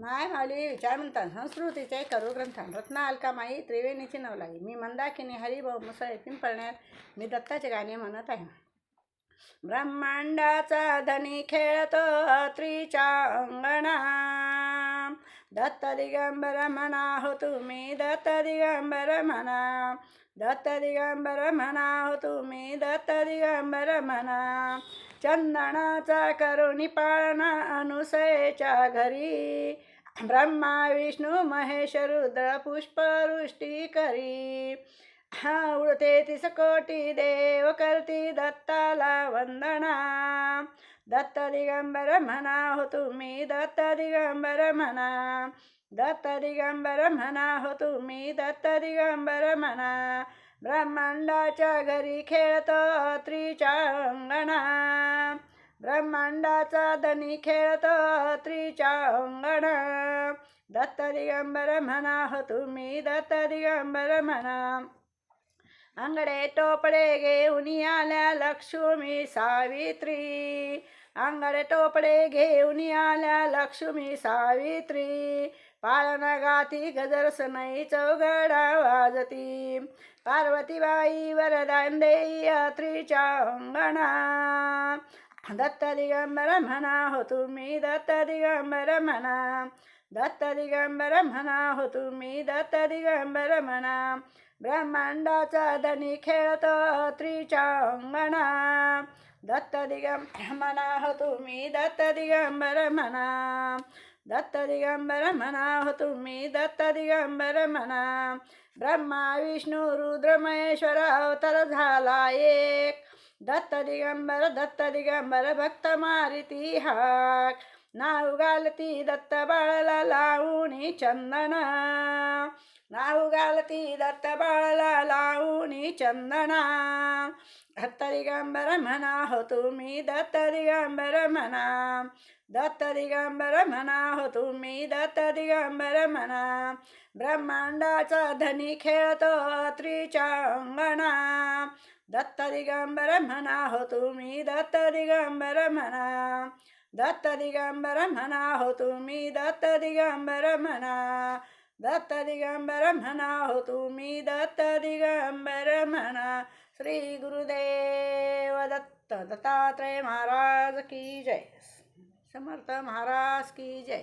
माय माऊली विचार म्हणतात. संस्कृतीचे करुग्रंथान रत्ना अलकामाई त्रिवेणीची नवलाई. मी मंदाकिनी हरिभाऊ मुसळे पिंपळण्यात मी दत्ताचे गाणे म्हणत आहे. ब्रह्मांडाचा धनी खेळतो त्रीच्या अंगणा दत्त दिगंबर म्हणा हो तुम्ही दत्त दिगंबर म्हणा दत्त दिगंबर म्हणा हो तुम्ही दत्त दिगंबर म्हणा चंदनाचा करुणी पाळणा अनुसयेच्या घरी. ब्रह्मा विष्णू महेश रुद्र पुष्पवृष्टी करी हा उडते तीस कोटी देव करती दत्ताला वंदना. दत्त दिगंबर म्हणा हो तुम्ही दत्त दिगंबर म्हणा दत्त दिगंबर म्हणा हो तुम्ही दत्त दिगंबर म्हणा ब्रह्मांडाच्या घरी खेळतो त्रिच्या अंगणा ब्रह्मांडाचा धनी खेळतो त्रिच्या अंगणा दत्त दिगंबर म्हणा हो तुम्ही दत्त दिगंबर म्हणा अंगडे टोपडे घेऊन आल्या लक्ष्मी सावित्री। अंगडे टोपडे घेऊन आल्या लक्ष्मी सावित्री. पाळणा गाती गजर सनई चौघडा वाजती. पार्वतीबाई वरदान देई अंगणा दत्त दिगंबर म्हणा हो तुम्ही दत्त दिगंबर म्हणा. दत्त दिगंबर म्हणा हो तुम्ही दत्त दिगंबर म्हणा. ब्रह्मांडाचा धनी खेळतो त्रीच्या अंगणा दत्त दिगंबर हो तुम्ही दत्त दिगंबर म्हणा दत्त दिगंबर म्हणा हो तुम्ही दत्त दिगंबर म्हणा ब्रह्मा विष्णू रुद्र महेश्वर अवतार झाला एक. दत्त दिगंबर दत्त दिगंबर भक्त मारिती हाक. नाव घालती दत्त बाळाला लावणी चंदना. नाव घालती दत्त बाळाला लावणी चंदना. दत्त दिगंबर म्हणा हो तुम्ही दत्त दिगंबर म्हणा. दत्त दिगंबर म्हणा हो तुम्ही दत्त दिगंबर म्हणा. ब्रह्मांडाचा धनी खेळतो त्रीच्या अंगणा दत्त दिगंबर म्हणा हो तुम्ही दत्त दिगंबर म्हणा. दत्त दिगंबर म्हणा हो तुम्ही दत्त दिगंबर म्हणा दत्त दिगंबर म्हणा हो तुम्ही दत्त दिगंबर म्हणा श्री गुरुदेव दत्त दत्तात्रय महाराज की जय। समर्थ महाराज की जय।